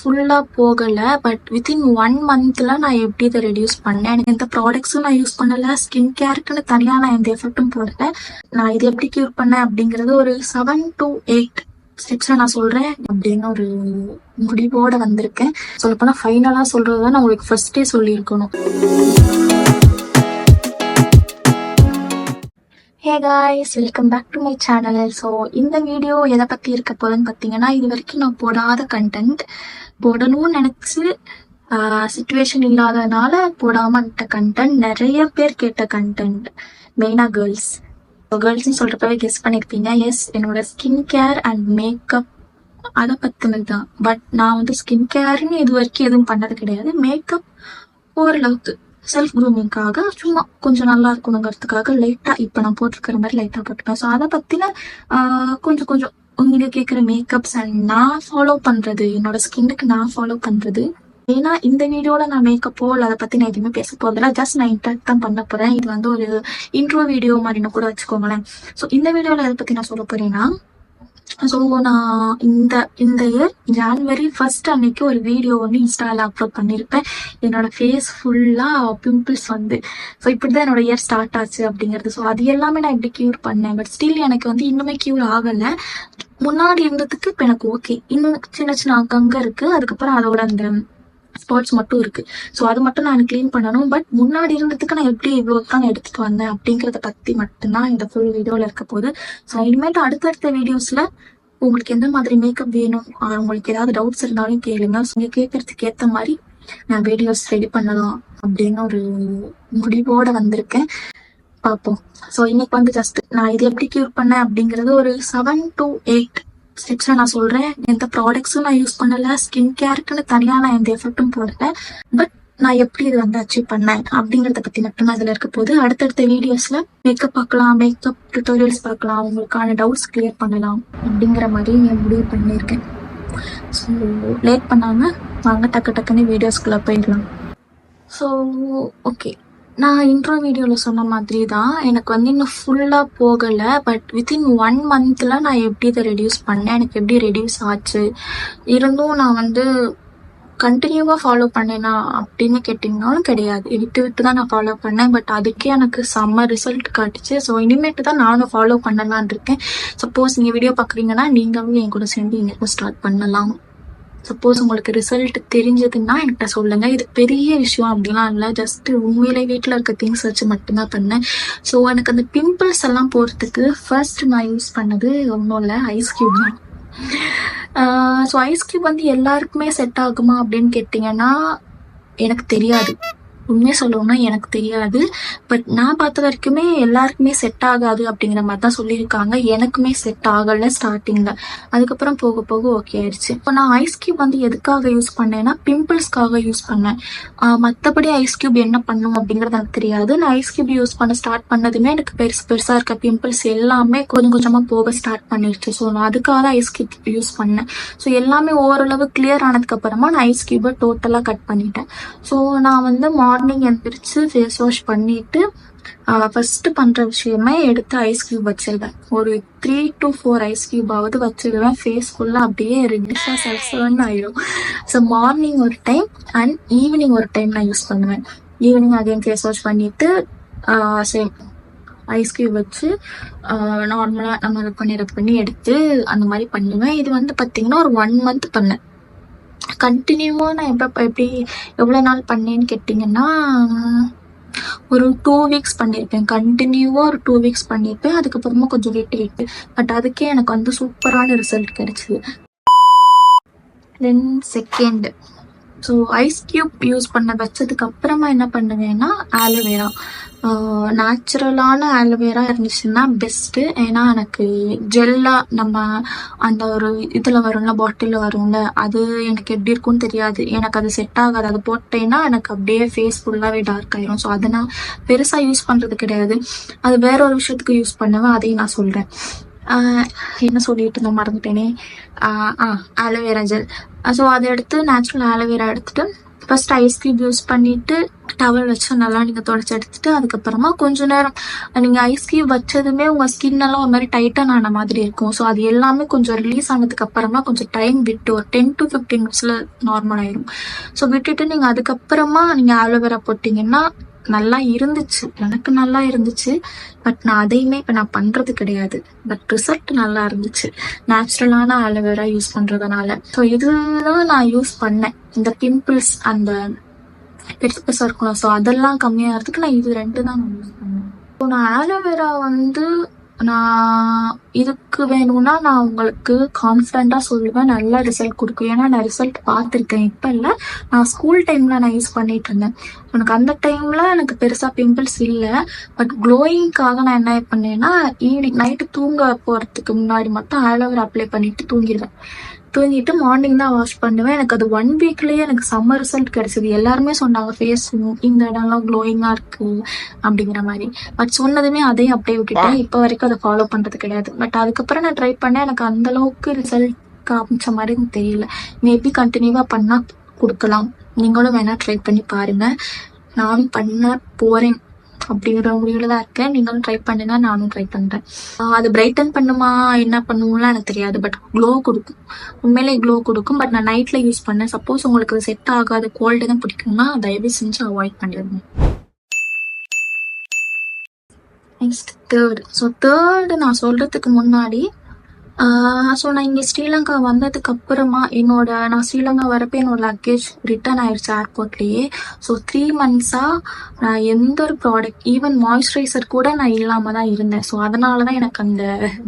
ஃபுல்லாக போகலை but within one மந்த்தில் நான் எப்படி இதை ரெடியூஸ் பண்ணேன்? எனக்கு எந்த ப்ராடக்ட்ஸும் நான் யூஸ் பண்ணலை. ஸ்கின் கேருக்குன்னு தனியாக நான் எந்த எஃபெக்ட்டும் போடல. நான் இது எப்படி க்யூர் பண்ணேன் அப்படிங்கிறது ஒரு செவன் டு எயிட் ஸ்டெப்ஸில் நான் சொல்கிறேன் அப்படின்னு ஒரு முடிவோட வந்திருக்கேன். சொல்லப்போனால் ஃபைனலாக சொல்கிறது தான் நான் உங்களுக்கு ஃபர்ஸ்டே சொல்லியிருக்கணும். Hey guys welcome back to my channel so இந்த வீடியோ எதை பற்றி இருக்க போகுதுன்னு பார்த்தீங்கன்னா இது வரைக்கும் நான் போடாத கண்டென்ட் போடணும்னு நினச்சி சுச்சுவேஷன் இல்லாதனால போடாமல் விட்ட கண்டென்ட் நிறைய பேர் கேட்ட கண்டென்ட் மெயினாக கேர்ள்ஸ் கேர்ள்ஸ்னு சொல்கிறப்பவே கெஸ் பண்ணியிருப்பீங்க எஸ் என்னோட ஸ்கின் கேர் அண்ட் மேக்கப் அதை பற்றினது தான் பட் நான் வந்து ஸ்கின் கேர்னு இது வரைக்கும் எதுவும் பண்ணது கிடையாது. மேக்கப் ஓரளவுக்கு. செல்ஃப் க்ரூமிங்காக சும்மா கொஞ்சம் நல்லா இருக்கணுங்கிறதுக்காக லைட்டாக இப்போ நான் போட்டிருக்கிற மாதிரி லைட்டாக போட்டுப்பேன். ஸோ அதை பற்றின கொஞ்சம் கொஞ்சம் உங்களுக்கு கேட்குற மேக்கப்ஸ் அண்ட் நான் ஃபாலோ பண்ணுறது என்னோட ஸ்கின்னுக்கு நான் ஃபாலோ பண்ணுறது ஏன்னா இந்த வீடியோவில் நான் மேக்கப்போ இல்லை அதை பற்றி நான் எதுவுமே பேச போகிறதில்ல ஜஸ்ட் நான் இன்ட்ராக்ட் தான் பண்ண போகிறேன் இது வந்து ஒரு இன்ட்ரோ வீடியோ மாதிரின்னு கூட வச்சுக்கோங்களேன். ஸோ இந்த வீடியோவில் எதை பற்றி நான் சொல்ல போகிறேன்னா ஸோ நான் இந்த இந்த இயர் ஜான்வரி ஃபர்ஸ்ட் அன்னைக்கு ஒரு வீடியோ வந்து இன்ஸ்டாவில் அப்லோட் பண்ணியிருப்பேன் என்னோட ஃபேஸ் ஃபுல்லாக பிம்பிள்ஸ் வந்து. ஸோ இப்படி தான் என்னோட இயர் ஸ்டார்ட் ஆச்சு அப்படிங்கிறது. ஸோ அது எல்லாமே நான் இப்படி க்யூர் பண்ணேன். பட் ஸ்டில் எனக்கு வந்து இன்னுமே க்யூர் ஆகலை. முன்னாடி இருந்ததுக்கு இப்போ எனக்கு ஓகே இன்னும் சின்ன சின்ன அங்கங்கே இருக்குது அதுக்கப்புறம் அதோட அந்த ஸ்பாட்ஸ் மட்டும் இருக்கு. ஸோ அது மட்டும் நான் கிளீன் பண்ணணும். பட் முன்னாடி இருந்ததுக்கு நான் எப்படி இவ்வளோ தான் எடுத்துட்டு வந்தேன் அப்படிங்கிறத பற்றி மட்டும்தான் இந்த ஃபுல் வீடியோவில் இருக்க போகுது. ஸோ இனிமேட்டு அடுத்தடுத்த வீடியோஸில் உங்களுக்கு எந்த மாதிரி மேக்கப் வேணும் உங்களுக்கு ஏதாவது டவுட்ஸ் இருந்தாலும் கேளுங்க. ஸோ நீங்கள் கேட்கறதுக்கு ஏற்ற மாதிரி நான் வீடியோஸ் ரெடி பண்ணலாம் அப்படின்னு ஒரு முடிவோட வந்திருக்கேன். பார்ப்போம். ஸோ இன்னைக்கு வந்து ஜஸ்ட் நான் இது எப்படி க்யூர் பண்ணேன் அப்படிங்கிறது ஒரு செவன் டு எயிட் ஸ்டெப்ஸில் நான் சொல்கிறேன் எந்த ப்ராடக்ட்ஸும் நான் யூஸ் பண்ணலை. ஸ்கின் கேருக்குன்னு தனியாக நான் எந்த எஃபெக்ட்டும் போடல. பட் நான் எப்படி இது வந்து அச்சீவ் பண்ணேன் அப்படிங்கிறத பற்றி மட்டும்தான் இதில் இருக்க போது அடுத்தடுத்த வீடியோஸில் மேக்கப் பார்க்கலாம் மேக்கப் டுட்டோரியல்ஸ் பார்க்கலாம். உங்களுக்கான டவுட்ஸ் கிளியர் பண்ணலாம் அப்படிங்கிற மாதிரி நான் முடிவு பண்ணியிருக்கேன். ஸோ லேட் பண்ணாமல் வாங்க டக்கு டக்குன்னு வீடியோஸ்குள்ளே போயிடலாம். ஸோ ஓகே நான் இன்ட்ரோ வீடியோவில் சொன்ன மாதிரி தான் எனக்கு வந்து இன்னும் ஃபுல்லாக போகலை. பட் வித்தின் ஒன் மந்தில் நான் எப்படி இதை ரெடியூஸ் பண்ணேன்? எனக்கு எப்படி ரெடியூஸ் ஆச்சு? இருந்தும் நான் வந்து கண்டினியூவாக ஃபாலோ பண்ணேனா அப்படின்னு கேட்டிங்கனாலும் கிடையாது. விட்டு விட்டு தான் நான் ஃபாலோ பண்ணேன். பட் அதுக்கே எனக்கு செம்ம ரிசல்ட் காட்டுச்சு ஸோ இனிமேட்டு தான் நானும் ஃபாலோ பண்ணலான் இருக்கேன். சப்போஸ் நீங்கள் வீடியோ பார்க்குறீங்கன்னா நீங்களும் என் கூட சேர்ந்து எங்களுக்கும் ஸ்டார்ட் பண்ணலாம். சப்போஸ் உங்களுக்கு ரிசல்ட் தெரிஞ்சதுன்னா என்கிட்ட சொல்லுங்க. இது பெரிய விஷயம் அப்படிலாம் இல்லை. ஜஸ்ட் உண்மையிலே வீட்டில் இருக்க திங்ஸ் வச்சு மட்டும்தான் பண்ணேன். ஸோ எனக்கு அந்த பிம்பிள்ஸ் எல்லாம் போகிறதுக்கு ஃபர்ஸ்ட் நான் யூஸ் பண்ணது ஒன்றும் இல்லை ஐஸ் கியூப் தான். ஸோ ஐஸ் கியூப் வந்து எல்லாருக்குமே செட் ஆகுமா அப்படின்னு கேட்டிங்கன்னா எனக்கு தெரியாது. உண்மையை சொல்லணும்னா எனக்கு தெரியாது. பட் நான் பார்த்த வரைக்குமே எல்லாருக்குமே செட் ஆகாது அப்படிங்கிற மாதிரி தான் சொல்லியிருக்காங்க. எனக்குமே செட் ஆகலை ஸ்டார்டிங்கில் அதுக்கப்புறம் போக போக ஓகே ஆயிடுச்சு. இப்போ நான் ஐஸ் கியூப் வந்து எதுக்காக யூஸ் பண்ணேன்னா பிம்பிள்ஸ்க்காக யூஸ் பண்ணேன். மற்றபடி ஐஸ் கியூப் என்ன பண்ணும் அப்படிங்கிறது எனக்கு தெரியாது. நான் ஐஸ் கியூப் யூஸ் பண்ண ஸ்டார்ட் பண்ணதுமே எனக்கு பெருசு பெருசாக இருக்க பிம்பிள்ஸ் எல்லாமே கொஞ்சம் கொஞ்சமாக போக ஸ்டார்ட் பண்ணிடுச்சு. ஸோ நான் அதுக்காக தான் ஐஸ் கியூப் யூஸ் பண்ணேன். ஸோ எல்லாமே ஓரளவு கிளியர் ஆனதுக்கப்புறமா நான் ஐஸ் கியூபை டோட்டலாக கட் பண்ணிட்டேன். ஸோ நான் வந்து மார்னிங் மார்னிங் எந்திரிச்சு ஃபேஸ் வாஷ் பண்ணிட்டு ஃபர்ஸ்ட் பண்ற விஷயமே எடுத்து ஐஸ் கியூப் வச்சிருவேன். ஒரு த்ரீ டு ஃபோர் ஐஸ் கியூபாவது வச்சிருவேன். ஃபேஸ் அப்படியே ரிலீஸாக சல்சவன் ஆயிடும் ஸோ மார்னிங் ஒரு டைம் அண்ட் ஈவினிங் ஒரு டைம் நான் யூஸ் பண்ணுவேன். ஈவினிங் அகைன் ஃபேஸ் வாஷ் பண்ணிட்டு சேம் ஐஸ் கியூப் வச்சு நார்மலாக நம்ம ரப் பண்ணி ரப் பண்ணி எடுத்து அந்த மாதிரி பண்ணுவேன். இது வந்து பார்த்தீங்கன்னா ஒரு ஒன் மந்த் பண்ணேன். கண்டினியூவாக நான் எப்போ எப்படி எவ்வளோ நாள் பண்ணேன்னு கேட்டிங்கன்னா ஒரு டூ வீக்ஸ் பண்ணியிருப்பேன் கண்டினியூவாக ஒரு டூ வீக்ஸ் பண்ணியிருப்பேன் அதுக்கப்புறமா கொஞ்சம் விட்டு விட்டு பட் அதுக்கே எனக்கு வந்து சூப்பரான ரிசல்ட் கிடைச்சிது. Then second so ice cube use பண்ண வச்சதுக்கு அப்புறமா என்ன பண்ணுவேன்னா ஆலோவேரா நேச்சுரலான ஆலோவேரா இருந்துச்சுன்னா பெஸ்ட்டு ஏன்னா எனக்கு ஜெல்லாக நம்ம அந்த ஒரு இதில் வரும்ல பாட்டிலில் வரும்ல அது எனக்கு எப்படி இருக்கும்னு தெரியாது. எனக்கு அது செட் ஆகாது. அது போட்டேன்னா எனக்கு அப்படியே ஃபேஸ் ஃபுல்லாகவே டார்க் ஆயிரும். ஸோ அதை நான் பெருசாக யூஸ் பண்ணுறது கிடையாது. அது வேற ஒரு விஷயத்துக்கு யூஸ் பண்ணுவேன். அதையும் நான் சொல்கிறேன் என்ன சொல்லிட்டு இருந்தோம் மறந்துட்டேனே. ஆ ஆலோவேரா ஜெல் ஸோ அதை எடுத்து நேச்சுரல் ஆலோவேரா எடுத்துட்டு ஃபர்ஸ்ட் ஐஸ் க்யூப் யூஸ் பண்ணிட்டு டவல் வச்சு நல்லா நீங்கள் தொடச்சி எடுத்துட்டு அதுக்கப்புறமா கொஞ்ச நேரம் நீங்கள் ஐஸ் கியூப் வச்சதுமே உங்கள் ஸ்கின் எல்லாம் ஒரு மாதிரி டைட்டன் ஆன மாதிரி இருக்கும். ஸோ அது எல்லாமே கொஞ்சம் ரிலீஸ் ஆனதுக்கு அப்புறமா கொஞ்சம் டைம் விட்டு ஒரு டென் டு ஃபிஃப்டீன் மினிட்ஸில் நார்மல் ஆயிடும் ஸோ விட்டுட்டு நீங்கள் அதுக்கப்புறமா நீங்கள் ஆலோவேரா போட்டிங்கன்னா நல்லா இருந்துச்சு. எனக்கு நல்லா இருந்துச்சு. பட் நான் அதையுமே இப்போ நான் பண்ணுறது கிடையாது. பட் ரிசல்ட் நல்லா இருந்துச்சு. நேச்சுரலான ஆலோவேரா யூஸ் பண்ணுறதுனால ஸோ இதுதான் நான் யூஸ் பண்ணேன். இந்த பிம்பிள்ஸ் அந்த பெருசு பெருசாக இருக்கணும். ஸோ அதெல்லாம் கம்மியாகிறதுக்கு நான் இது ரெண்டு தான் நான் யூஸ் பண்ணேன். ஸோ நான் ஆலோவேரா வந்து நான் இதுக்கு வேணும்னா நான் உங்களுக்கு கான்ஃபிடண்ட்டாக சொல்லுவேன். நல்ல ரிசல்ட் கொடுக்கும். ஏன்னா நான் ரிசல்ட் பார்த்துருக்கேன். இப்போ இல்லை. நான் ஸ்கூல் டைமில் நான் யூஸ் பண்ணிட்டு இருந்தேன். எனக்கு அந்த டைமில் எனக்கு பெருசாக பிம்பிள்ஸ் இல்லை. பட் க்ளோயிங்க்காக நான் என்ன பண்ணேன்னா ஈவினிங் நைட்டு தூங்க போகிறதுக்கு முன்னாடி மட்டும் ஆலோவேரா அப்ளை பண்ணிட்டு தூங்கிடுவேன். தூங்கிட்டு மார்னிங் தான் வாஷ் பண்ணுவேன். எனக்கு அது ஒன் வீக்லயே எனக்கு செம்ம ரிசல்ட் கிடைச்சது. எல்லாருமே சொன்னாங்க ஃபேஸ் இந்த இடம்லாம் க்ளோயிங்கா இருக்கு அப்படிங்கிற மாதிரி. பட் சொன்னதுமே அதையும் அப்படியே விட்டுட்டேன் இப்போ வரைக்கும் அதை ஃபாலோ பண்றது கிடையாது. பட் அதுக்கப்புறம் நான் ட்ரை பண்ணேன். எனக்கு அந்த அளவுக்கு ரிசல்ட் காமிச்ச மாதிரி எனக்கு தெரியல. மேபி கண்டினியூவா பண்ணா கொடுக்கலாம். நீங்களும் வேணா ட்ரை பண்ணி பாருங்க. நானும் பண்ண போறேன். அப்படிங்கிற முடிவில் தான் இருக்கேன். நீங்களும் ட்ரை பண்ணுங்க நானும் ட்ரை பண்ணுறேன் அது பிரைட்டன் பண்ணுமா என்ன பண்ணுவோம்லாம் எனக்கு தெரியாது. பட் க்ளோ கொடுக்கும். உண்மையிலே க்ளோ கொடுக்கும். பட் நான் நைட்டில் யூஸ் பண்ணேன். சப்போஸ் உங்களுக்கு செட் ஆகாது கோல்டு தான் பிடிக்கும்னா தயவு செஞ்சு அவாய்ட் பண்ணிடுங்க. நெக்ஸ்ட் தேர்ட் ஸோ தேர்டு நான் சொல்கிறதுக்கு முன்னாடி ஸோ நான் இங்கே ஸ்ரீலங்கா வந்ததுக்கு அப்புறமா என்னோட நான் ஸ்ரீலங்கா வரப்போ என்னோட லக்கேஜ் ரிட்டர்ன் ஆயிடுச்சு ஏர்போர்ட்லேயே ஸோ த்ரீ மந்த்ஸாக நான் எந்த ஒரு ப்ராடக்ட் ஈவன் மாய்ஸ்சரைசர் கூட நான் இல்லாமல் தான் இருந்தேன். ஸோ அதனால தான் எனக்கு அந்த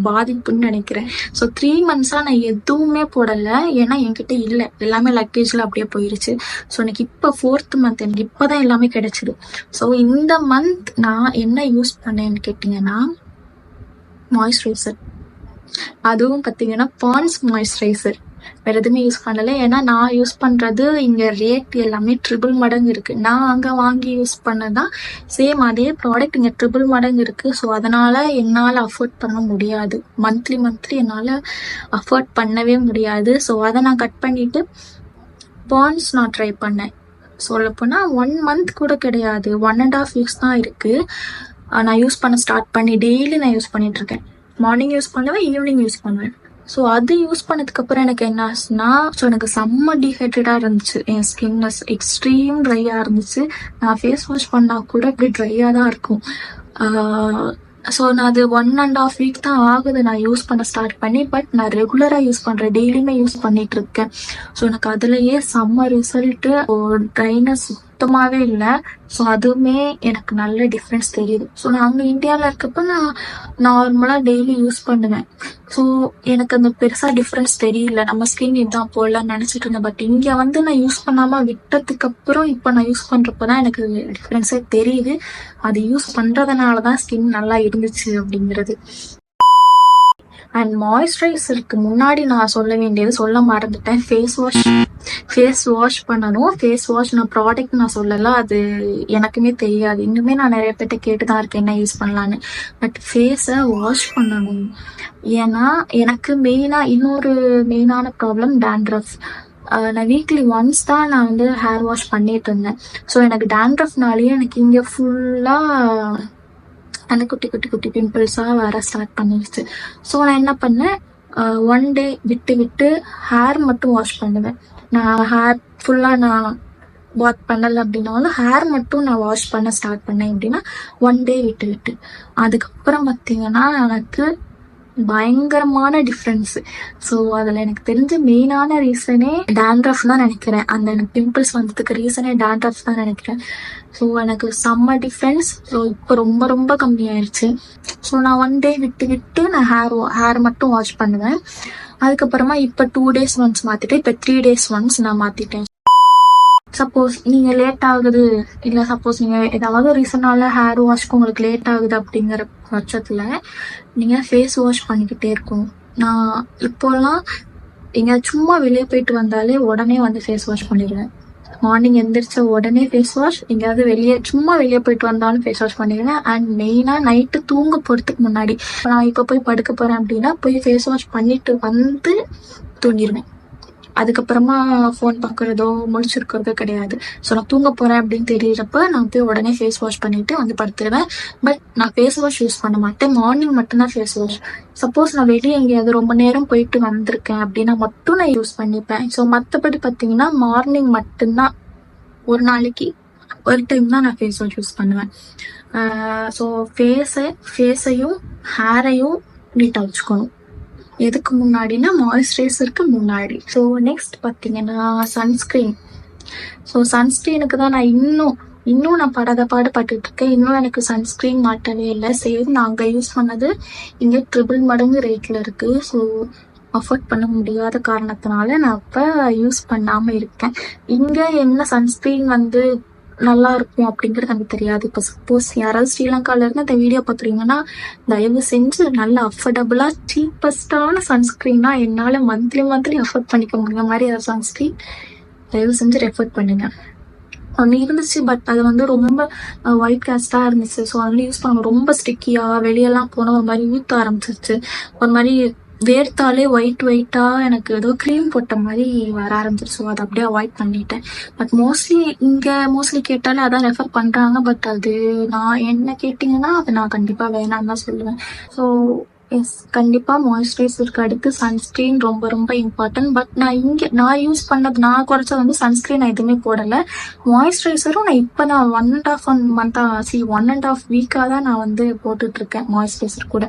பாதிப்புன்னு நினைக்கிறேன். ஸோ த்ரீ மந்த்ஸாக நான் எதுவுமே போடலை. ஏன்னா என்கிட்ட இல்லை. எல்லாமே லக்கேஜில் அப்படியே போயிருச்சு. ஸோ எனக்கு இப்போ ஃபோர்த் மந்த் எனக்கு இப்போ தான் எல்லாமே கிடைச்சிது. ஸோ இந்த மந்த் நான் என்ன யூஸ் பண்ணேன்னு கேட்டிங்கன்னா மாய்ஸ்சரைசர் அதுவும் பார்த்தீங்கன்னா பான்ஸ் மாய்ஸ்சரைசர். வேற எதுவுமே யூஸ் பண்ணல. ஏன்னா நான் யூஸ் பண்றது இங்க ரேட் எல்லாமே ட்ரிபிள் மடங்கு இருக்கு. நான் அங்க வாங்கி யூஸ் பண்ணதான் சேம் அதே ப்ராடக்ட் இங்க ட்ரிபிள் மடங்கு இருக்கு. ஸோ அதனால என்னால் அஃபோர்ட் பண்ண முடியாது. மந்த்லி மந்த்லி என்னால் அஃபோர்ட் பண்ணவே முடியாது. ஸோ அதை நான் கட் பண்ணிட்டு பான்ஸ் நான் ட்ரை பண்ணேன். சொல்லப்போனால் ஒன் மந்த் கூட கிடையாது. ஒன் அண்ட் ஆஃப் வீக்ஸ் தான் இருக்கு. நான் யூஸ் பண்ண ஸ்டார்ட் பண்ணி டெய்லி நான் யூஸ் பண்ணிட்டு இருக்கேன். மார்னிங் யூஸ் பண்ணுவேன் ஈவினிங் யூஸ் பண்ணுவேன். ஸோ அது யூஸ் பண்ணதுக்கு அப்புறம் எனக்கு என்ன ஆச்சுன்னா ஸோ எனக்கு செம்ம டீஹைட்ரேட்டாக இருந்துச்சு. என் ஸ்கின்னஸ் எக்ஸ்ட்ரீம் ட்ரையாக இருந்துச்சு. நான் ஃபேஸ் வாஷ் பண்ணால் கூட இப்படி ட்ரையாக தான் இருக்கும். ஸோ நான் அது ஒன் அண்ட் ஆஃப் வீக் தான் ஆகுது. நான் யூஸ் பண்ண ஸ்டார்ட் பண்ணி பட் நான் ரெகுலராக யூஸ் பண்ணுறேன் டெய்லியுமே யூஸ் பண்ணிட்டு இருக்கேன். ஸோ எனக்கு அதுலயே செம்ம ரிசல்ட்டு ட்ரைனஸ் சுத்தமாகவே இல்லை. ஸோ அதுவுமே எனக்கு நல்ல டிஃப்ரென்ஸ் தெரியுது. ஸோ நான் அங்கே இந்தியாவில் இருக்கப்ப நான் நார்மலாக டெய்லி யூஸ் பண்ணுவேன். ஸோ எனக்கு அந்த பெருசாக டிஃப்ரென்ஸ் தெரியல. நம்ம ஸ்கின் இதுதான் போடலாம்னு நினச்சிட்டு இருந்தேன். பட் இங்கே வந்து நான் யூஸ் பண்ணாமல் விட்டதுக்கு அப்புறம் இப்போ நான் யூஸ் பண்ணுறப்ப தான் எனக்கு டிஃப்ரென்ஸே தெரியுது. அது யூஸ் பண்ணுறதுனால தான் ஸ்கின் நல்லா இருந்துச்சு அப்படிங்கிறது. அண்ட் மாய்ஸ்சரைசருக்கு முன்னாடி நான் சொல்ல வேண்டியது சொல்ல மறந்துட்டேன். ஃபேஸ் வாஷ் ஃபேஸ் வாஷ் பண்ணணும். ஃபேஸ் வாஷ் நான் ப்ராடக்ட் நான் சொல்லல. அது எனக்குமே தெரியாது. இன்னுமே நான் நிறைய பேர்ட்ட கேட்டு தான் இருக்கேன். என்ன யூஸ் பண்ணலான்னு பட் ஃபேஸை வாஷ் பண்ணணும். ஏன்னா எனக்கு மெயினாக இன்னொரு மெயினான ப்ராப்ளம் டேண்ட்ரஃப் நான் வீக்லி ஒன்ஸ் தான் நான் வந்து ஹேர் வாஷ் பண்ணிட்டு இருந்தேன். ஸோ எனக்கு டேண்ட்ரஃப்னாலேயே எனக்கு இங்கே ஃபுல்லாக அந்த குட்டி குட்டி குட்டி பிம்பிள்ஸாக வர ஸ்டார்ட் பண்ணிடுச்சு. ஸோ நான் என்ன பண்ணேன்? ஒன் டே விட்டு விட்டு ஹேர் மட்டும் வாஷ் பண்ணுவேன். நான் ஹேர் ஃபுல்லாக நான் வாஷ் பண்ணலை அப்படின்னாலும் ஹேர் மட்டும் நான் வாஷ் பண்ண ஸ்டார்ட் பண்ணேன் அப்படின்னா ஒன் டே விட்டு விட்டு. அதுக்கப்புறம் பார்த்தீங்கன்னா எனக்கு பயங்கரமான டிஃப்ரென்ஸு ஸோ அதில் எனக்கு தெரிஞ்ச மெயினான ரீசனே டேண்ட்ரஃப் தான் நினைக்கிறேன். அந்த எனக்கு பிம்பிள்ஸ் வந்ததுக்கு ரீசனே டேண்ட்ரஃப் தான் நினைக்கிறேன். ஸோ எனக்கு செம்ம டிஃப்ரென்ஸ் ஸோ இப்போ ரொம்ப ரொம்ப கம்மியாயிருச்சு. ஸோ நான் ஒன் டே விட்டு விட்டு நான் ஹேர் ஹேர் மட்டும் வாஷ் பண்ணுவேன். அதுக்கப்புறமா இப்போ டூ டேஸ் ஒன்ஸ் மாற்றிட்டு இப்போ த்ரீ டேஸ் ஒன்ஸ் நான் மாற்றிட்டேன் சப்போஸ் நீங்கள் லேட் ஆகுது இல்லை சப்போஸ் நீங்கள் ஏதாவது ரீசனால ஹேர் வாஷ்க்கு உங்களுக்கு லேட் ஆகுது அப்படிங்கிற பட்சத்தில் நீங்கள் ஃபேஸ் வாஷ் பண்ணிக்கிட்டே இருக்கும் நான் இப்போல்லாம் எங்க சும்மா வெளியே போயிட்டு வந்தாலே உடனே வந்து ஃபேஸ் வாஷ் பண்ணிடுவேன். மார்னிங் எந்திரிச்ச உடனே ஃபேஸ் வாஷ் எங்கேயாவது வெளியே சும்மா வெளியே போயிட்டு வந்தாலும் ஃபேஸ் வாஷ் பண்ணிடுவேன் அண்ட் மெயினாக நைட்டு தூங்க போகிறதுக்கு முன்னாடி. நான் இப்போ போய் படுக்க போகிறேன் அப்படின்னா போய் ஃபேஸ் வாஷ் பண்ணிட்டு வந்து தூங்கிடுவேன் அதுக்கப்புறமா ஃபோன் பார்க்குறதோ முழிச்சிருக்கிறதோ கிடையாது. ஸோ நான் தூங்க போகிறேன் அப்படின்னு தெரியறப்ப நான் போய் உடனே ஃபேஸ் வாஷ் பண்ணிட்டு வந்து படுத்துருவேன். பட் நான் ஃபேஸ் வாஷ் யூஸ் பண்ண மாட்டேன். மார்னிங் மட்டும்தான் ஃபேஸ் வாஷ் சப்போஸ் நான் வெளியே எங்கேயாவது ரொம்ப நேரம் போயிட்டு வந்திருக்கேன் அப்படின்னா மட்டும் நான் யூஸ் பண்ணிப்பேன். ஸோ மற்றபடி பார்த்தீங்கன்னா மார்னிங் மட்டும்தான். ஒரு நாளைக்கு ஒரு டைம் தான் நான் ஃபேஸ் வாஷ் யூஸ் பண்ணுவேன். ஸோ ஃபேஸை ஃபேஸையும் ஹேரையும் நீட்டாக வச்சுக்கணும். எதுக்கு முன்னாடினா மாய்ஸ்சரைசருக்கு முன்னாடி. ஸோ நெக்ஸ்ட் பார்த்தீங்கன்னா சன்ஸ்க்ரீன் ஸோ சன்ஸ்க்ரீனுக்கு தான் நான் இன்னும் இன்னும் நான் படாத பாடு பட்டுட்டு இருக்கேன் இன்னும் எனக்கு சன்ஸ்க்ரீன் மாட்டவே இல்லை. சேம் நான் அங்கே யூஸ் பண்ணது இங்கே ட்ரிபிள் மடங்கு ரேட்டில் இருக்குது ஸோ அஃபோர்ட் பண்ண முடியாத காரணத்தினால நான் இப்போ யூஸ் பண்ணாமல் இருக்கேன். இங்கே என்ன சன்ஸ்க்ரீன் வந்து நல்லா இருக்கும் அப்படிங்கிறது எனக்கு தெரியாது. இப்போ சப்போஸ் யாராவது ஸ்ரீலங்கால இருந்து இந்த வீடியோ பார்த்துறீங்கன்னா தயவு செஞ்சு நல்ல அஃபோர்டபுளா சீப்பஸ்டான சன்ஸ்கிரீனா என்னால் மந்த்லி மந்த்லி அஃபோர்ட் பண்ணிக்க முடியுற மாதிரி ஏதாவது சன்ஸ்கிரீன் தயவு செஞ்சு ரெஃபர் பண்ணுங்க. ஒன்று இருந்துச்சு பட் அது வந்து ரொம்ப ஒயிட் கேஸ்டாக இருந்துச்சு. ஸோ அதில் யூஸ் பண்ண ரொம்ப ஸ்டிக்கியாக வெளியெல்லாம் போனால் ஒரு மாதிரி ஊற்ற ஆரம்பிச்சிருச்சு. ஒரு மாதிரி வேர்த்தாலே ஒயிட் ஒயிட்டாக எனக்கு ஏதோ க்ரீம் போட்ட மாதிரி வர ஆரம்பிச்சிருச்சு. ஸோ அதை அப்படியே அவாய்ட் பண்ணிட்டேன். பட் மோஸ்ட்லி இங்கே மோஸ்ட்லி கேட்டாலே அதான் ரெஃபர் பண்ணுறாங்க பட் அது நான் என்ன கேட்டிங்கன்னா அது நான் கண்டிப்பாக வேணாம்னு தான் சொல்லுவேன். ஸோ எஸ் கண்டிப்பாக மாய்ஸ்சரைசருக்கு அடுத்து சன்ஸ்க்ரீன் ரொம்ப ரொம்ப இம்பார்ட்டன்ட் பட் நான் இங்கே நான் யூஸ் பண்ணது நான் குறைச்சது வந்து சன்ஸ்க்ரீன் நான் எதுவுமே போடலை. மாய்ஸ்சரைசரும் நான் இப்போ தான் ஒன் அண்ட் ஆஃப் ஒன் மந்த்தாக சி ஒன் அண்ட் ஆஃப் வீக்காக தான் நான் வந்து போட்டுட்ருக்கேன் மாய்ஸ்சரைசர் கூட.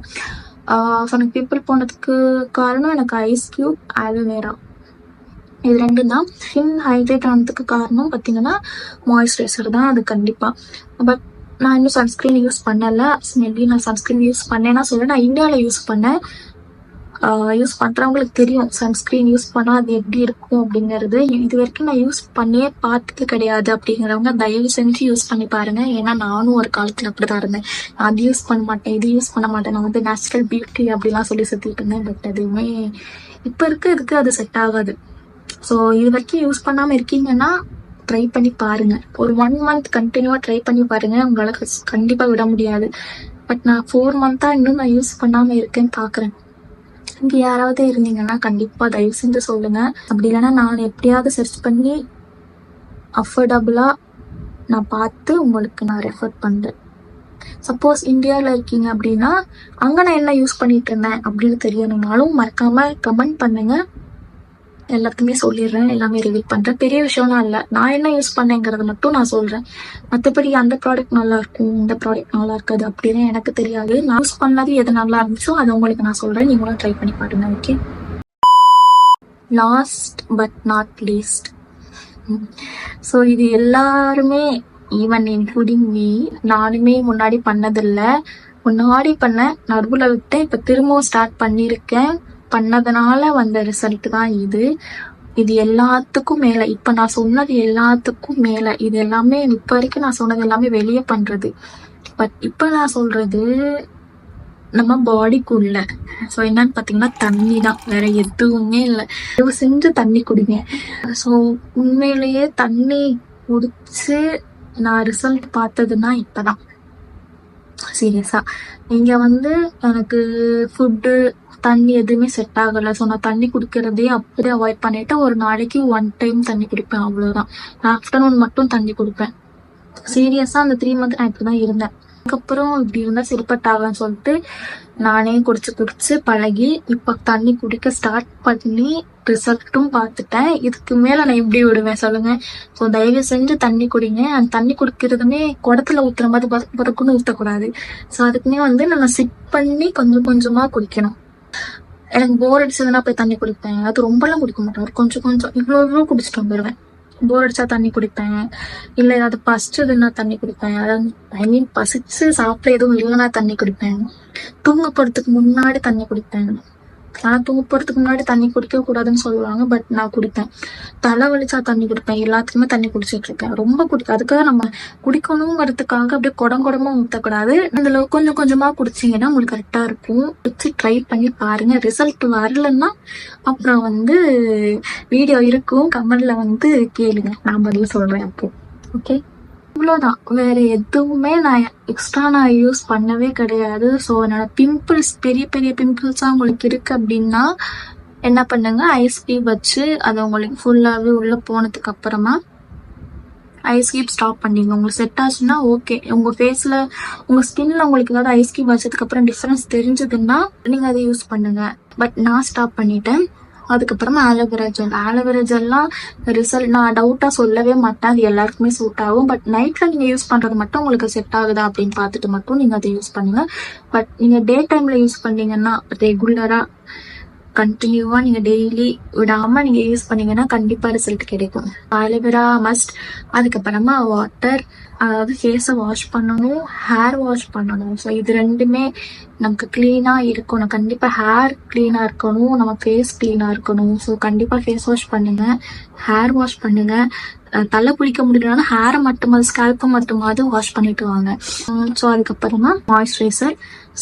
ஸோ எனக்கு போனதுக்கு காரணம் எனக்கு ஐஸ் க்யூப் ஆலோவேரா இது ரெண்டும் தான். ஸ்கின் ஹைட்ரேட் ஆனதுக்கு காரணம் பார்த்தீங்கன்னா மாய்ஸ்சரைசர் தான் அது கண்டிப்பாக பட் நான் இன்னும் சன்ஸ்க்ரீன் யூஸ் பண்ணலை. மேபி நான் சன்ஸ்க்ரீன் யூஸ் பண்ணேன்னா சொல்ல நான் இந்தியாவில் யூஸ் பண்ணேன். யூஸ் பண்ணுறவங்களுக்கு தெரியும். சன்ஸ்க்ரீன் யூஸ் பண்ணால் அது எப்படி இருக்கும் அப்படிங்கிறது. இது வரைக்கும் நான் யூஸ் பண்ணியே பார்த்தது கிடையாது அப்படிங்கிறவங்க தயவு செஞ்சு யூஸ் பண்ணி பாருங்க. ஏன்னா நானும் ஒரு காலத்தில் அப்படி தான் இருந்தேன். நான் அது யூஸ் பண்ண மாட்டேன் இது யூஸ் பண்ண மாட்டேன். நான் வந்து நேச்சுரல் பியூட்டி அப்படிலாம் சொல்லி சுற்றிட்டு இருந்தேன் பட் எதுவுமே இப்போ இருக்க இதுக்கு அது செட் ஆகாது. ஸோ இது வரைக்கும் யூஸ் பண்ணாமல் இருக்கீங்கன்னா ட்ரை பண்ணி பாருங்க. ஒரு ஒன் மந்த் கண்டினியூவா ட்ரை பண்ணி பாருங்க. உங்களால கண்டிப்பா விட முடியாது. பட் நான் ஃபோர் மந்த்தா இன்னும் நான் யூஸ் பண்ணாம இருக்கேன்னு பாக்குறேன். இங்க யாராவது இருந்தீங்கன்னா கண்டிப்பா தயவு செஞ்சு சொல்லுங்க. அப்படி இல்லைன்னா நான் எப்படியாவது சர்ச் பண்ணி அஃபோர்டபுளா நான் பார்த்து உங்களுக்கு நான் ரெஃபர் பண்றேன். சப்போஸ் இந்தியாவில் இருக்கீங்க அப்படின்னா அங்கே நான் என்ன யூஸ் பண்ணிட்டு இருந்தேன் அப்படின்னு தெரியணும்னாலும் மறக்காம கமெண்ட் பண்ணுங்க. எல்லாத்துக்குமே சொல்லிடுறேன். எல்லாமே ரிவீல் பண்றேன். பெரிய விஷயம்லாம் இல்லை. நான் என்ன யூஸ் பண்ணேங்கிறத மட்டும் நான் சொல்றேன். மற்றபடி அந்த ப்ராடக்ட் நல்லா இருக்கும் இந்த ப்ராடக்ட் நல்லா இருக்காது அப்படின்னு எனக்கு தெரியாது. நான் யூஸ் பண்ணது எது நல்லா இருந்துச்சோ அதை உங்களுக்கு நான் சொல்றேன். நீங்களும் ட்ரை பண்ணி பாருங்க okay last but not least so இது எல்லாருமே ஈவன் இன்க்ளூடிங் மீ நானுமே முன்னாடி பண்ணதில்லை. முன்னாடி பண்ண நடுவில் விட்டு இப்போ திரும்பவும் ஸ்டார்ட் பண்ணியிருக்கேன். பண்ணதுனால வந்த ரிசல்ட் தான் இது. இது எல்லாத்துக்கும் மேல இப்ப நான் சொன்னது எல்லாத்துக்கும் மேல இது எல்லாமே இப்ப வரைக்கும் நான் சொன்னது எல்லாமே வெளியே பண்றது. பட் இப்ப நான் சொல்றது நம்ம பாடிக்குள்ள ஸோ என்னன்னு பார்த்தீங்கன்னா தண்ணி தான். வேற எதுவுமே இல்லை. தயவு செஞ்சு தண்ணி குடிங்க. ஸோ உண்மையிலேயே தண்ணி குடிச்சு நான் ரிசல்ட் பார்த்ததுன்னா இப்பதான். சீரியஸா இங்க வந்து எனக்கு ஃபுட்டு தண்ணி எதுவுமே செட் ஆகலை. ஸோ நான் தண்ணி குடிக்கிறதே அப்படியே அவாய்ட் பண்ணிட்டு ஒரு நாளைக்கு ஒன் டைம் தண்ணி குடிப்பேன். அவ்வளோதான் ஆஃப்டர்நூன் மட்டும் தண்ணி குடிப்பேன். சீரியஸாக அந்த த்ரீ மந்த் நான் இப்படி தான் இருந்தேன். அதுக்கப்புறம் இப்படி இருந்தால் சரிப்பட்டு சொல்லிட்டு நானே குடிச்சு குடிச்சு பழகி இப்போ தண்ணி குடிக்க ஸ்டார்ட் பண்ணி ரிசல்ட்டும் பார்த்துட்டேன். இதுக்கு மேலே நான் எப்படி விடுவேன் சொல்லுங்க. ஸோ தயவு செஞ்சு தண்ணி குடிங்க. அந்த தண்ணி குடிக்கிறதுமே குடத்துல ஊற்றுற மாதிரி பதக்குன்னு ஊற்றக்கூடாது ஸோ அதுக்குமே வந்து நம்ம சிட் பண்ணி கொஞ்சம் கொஞ்சமாக குடிக்கணும். எனக்கு போர் அடிச்சதுன்னா போய் தண்ணி குடிப்பேன். அது ரொம்பலாம் குடிக்க மாட்டேன். கொஞ்சம் கொஞ்சம். இவ்வளோ இவ்வளோ குடிச்சிட்டு வந்துடுவேன் போர் அடிச்சா தண்ணி குடிப்பேன். இல்லை ஏதாவது பசிச்சதுன்னா தண்ணி குடிப்பேன். அதாவது ஐ மீன் பசிச்சு சாப்பிட எதுவும் இல்லைன்னா தண்ணி குடிப்பேன். தூங்க போறதுக்கு முன்னாடி தண்ணி குடிப்பேன். ஆனால் தூங்க போறதுக்கு முன்னாடி தண்ணி குடிக்க கூடாதுன்னு சொல்லுவாங்க பட் நான் குடிப்பேன். தலை வலிச்சா தண்ணி குடிப்பேன். எல்லாத்துக்குமே தண்ணி குடிச்சிட்டு இருக்கேன். ரொம்ப குடிக்க அதுக்காக நம்ம குடிக்கணுங்கிறதுக்காக அப்படியே குடம் குடமா ஊற்றக்கூடாது அதில் கொஞ்சம் கொஞ்சமா குடிச்சிங்கன்னா உங்களுக்கு கரெக்டா இருக்கும். குடிச்சு ட்ரை பண்ணி பாருங்க. ரிசல்ட் வரலன்னா அப்புறம் வந்து வீடியோ இருக்கும். கமெண்ட்ல வந்து கேளுங்க. நான் பதில் சொல்றேன் அப்போ. ஓகே அவ்வளோதான் வேற எதுவுமே நான் எக்ஸ்ட்ரா நான் யூஸ் பண்ணவே கிடையாது. ஸோ என்னோட பிம்பிள்ஸ் பெரிய பெரிய பிம்பிள்ஸாக உங்களுக்கு இருக்கு அப்படின்னா என்ன பண்ணுங்க? ஐஸ் கியூப் வச்சு அது உங்களுக்கு ஃபுல்லாகவே உள்ளே போனதுக்கு அப்புறமா ஐஸ் கியூப் ஸ்டாப் பண்ணிங்க உங்களுக்கு செட் ஆச்சுன்னா ஓகே உங்கள் ஃபேஸில் உங்கள் ஸ்கின்ல உங்களுக்கு ஏதாவது ஐஸ் கியூப் வச்சதுக்கப்புறம் டிஃப்ரென்ஸ் தெரிஞ்சதுன்னா நீங்கள் அதை யூஸ் பண்ணுங்க. பட் நான் ஸ்டாப் பண்ணிட்டேன். அதுக்கப்புறமா aloe vera gel aloe vera ஜெல்லாம் result நான் டவுட்டாக சொல்லவே மாட்டேன். அது எல்லாருக்குமே சூட் ஆகும். பட் நைட்டில் நீங்கள் யூஸ் பண்ணுறது மட்டும் உங்களுக்கு செட் ஆகுதா அப்படின்னு பார்த்துட்டு மட்டும் நீங்கள் அதை யூஸ் பண்ணுங்கள் பட் நீங்கள் டே டைமில் யூஸ் பண்ணீங்கன்னா ரெகுலராக கண்டினியூவாக நீங்கள் டெய்லி விடாமல் நீங்கள் யூஸ் பண்ணீங்கன்னா கண்டிப்பாக ரிசல்ட் கிடைக்கும். ஆலோவேரா மஸ்ட் அதுக்கப்புறமா வாட்டர் அதாவது ஃபேஸை வாஷ் பண்ணணும் ஹேர் வாஷ் பண்ணணும். ஸோ இது ரெண்டுமே நமக்கு க்ளீனாக இருக்கணும். கண்டிப்பாக ஹேர் க்ளீனாக இருக்கணும். நம்ம ஃபேஸ் க்ளீனாக இருக்கணும். ஸோ கண்டிப்பாக ஃபேஸ் வாஷ் பண்ணுங்கள் ஹேர் வாஷ் பண்ணுங்கள் தலை குளிக்க முடியலனாலும் ஹேரை மட்டுமாவது ஸ்கேல்ப்பை மட்டுமாவது வாஷ் பண்ணிட்டு வாங்க. ஸோ அதுக்கப்புறமா மாய்ஸ்சரைசர்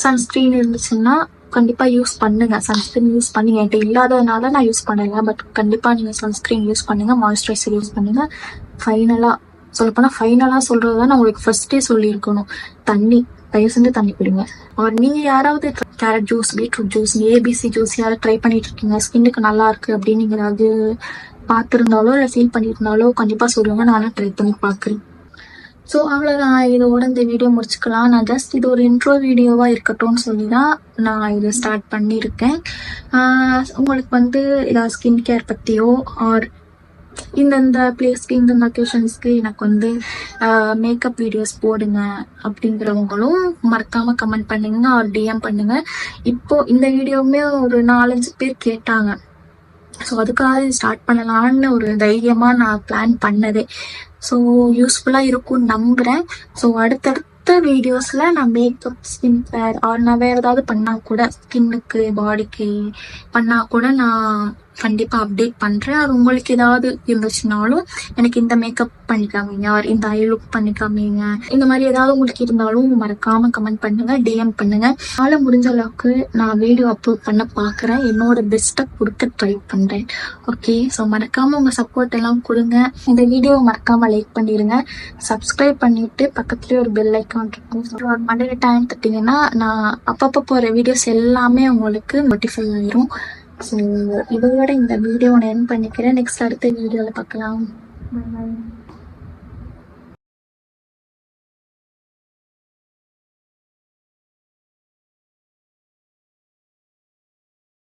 சன்ஸ்க்ரீன் இருந்துச்சுன்னா கண்டிப்பா யூஸ் பண்ணுங்க. சன்ஸ்கிரீன் யூஸ் பண்ணுங்க. என்கிட்ட இல்லாததுனால நான் யூஸ் பண்ணல. பட் கண்டிப்பா நீங்க சன்ஸ்கிரீன் யூஸ் பண்ணுங்க. மாய்ஸ்சரைசர் யூஸ் பண்ணுங்க. ஃபைனலா சொல்லப்போனா ஃபைனலா சொல்றது தான் நான் உங்களுக்கு ஃபர்ஸ்டே சொல்லியிருக்கணும். தண்ணி தயவு செஞ்சு தண்ணி குடிங்க. அவர் நீங்க யாராவது carrot juice beetroot juice ABC juice யாராவது ட்ரை பண்ணிட்டு இருக்கீங்க. ஸ்கின்னுக்கு நல்லா இருக்கு அப்படின்னு நீங்க ஏதாவது பார்த்துருந்தாலோ இல்லை ஃபீல் பண்ணியிருந்தாலோ கண்டிப்பாக சொல்லுங்க. நானும் ட்ரை பண்ணி பார்க்குறேன் ஸோ அவ்வளோதான் இதோட இந்த வீடியோ முடிச்சுக்கலாம். நான் ஜஸ்ட் இது ஒரு இன்ட்ரோ வீடியோவாக இருக்கட்டும்னு சொல்லி தான் நான் இதை ஸ்டார்ட் பண்ணியிருக்கேன். உங்களுக்கு வந்து ஏதாவது ஸ்கின் கேர் பற்றியோ ஆர் இந்தந்த பிளேஸ்க்கு இந்தந்த அக்கேஷன்ஸ்க்கு எனக்கு வந்து மேக்கப் வீடியோஸ் போடுங்க அப்படிங்கிறவங்களும் மறக்காம கமெண்ட் பண்ணுங்க ஆர் டிஎம் பண்ணுங்க. இப்போ இந்த வீடியோவுமே ஒரு நாலஞ்சு பேர் கேட்டாங்க. ஸோ அதுக்காக ஸ்டார்ட் பண்ணலான்னு ஒரு தைரியமாக நான் பிளான் பண்ணதே. ஸோ யூஸ்ஃபுல்லாக இருக்கும்னு நம்புகிறேன் ஸோ அடுத்தடுத்த வீடியோஸில் நான் மேக்கப் ஸ்கின் கேர் ஆர் நான் வேறு ஏதாவது பண்ணால் கூட ஸ்கின்னுக்கு பாடிக்கு பண்ணால் கூட நான் கண்டிப்பாக அப்டேட் பண்ணுறேன் அது உங்களுக்கு ஏதாவது இருந்துச்சுனாலும் எனக்கு இந்த மேக்கப் பண்ணிக்காமீங்க ஆர் இந்த ஐ லுக் பண்ணிக்காமீங்க இந்த மாதிரி ஏதாவது உங்களுக்கு இருந்தாலும் மறக்காமல் கமெண்ட் பண்ணுங்க டிஎம் பண்ணுங்க. ஆள முடிஞ்ச அளவுக்கு நான் வீடியோ அப்லோட் பண்ண பார்க்குறேன் என்னோட பெஸ்ட்டை கொடுக்க ட்ரை பண்ணுறேன் ஓகே ஸோ மறக்காமல் உங்கள் சப்போர்ட் எல்லாம் கொடுங்க. இந்த வீடியோவை மறக்காமல் லைக் பண்ணிடுங்க சப்ஸ்கிரைப் பண்ணிட்டு பக்கத்துலேயே ஒரு பெல் ஐக்கான் இருக்கும். ஒரு மண்டல டைம் தட்டிங்கன்னா நான் அப்பப்போ போகிற வீடியோஸ் எல்லாமே உங்களுக்கு நோட்டிஃபை ஆயிரும். ஸோ இதோட இந்த வீடியோ நான் என் பண்ணிக்கிறேன். நெக்ஸ்ட் அடுத்த வீடியோவில் பார்க்கலாம்.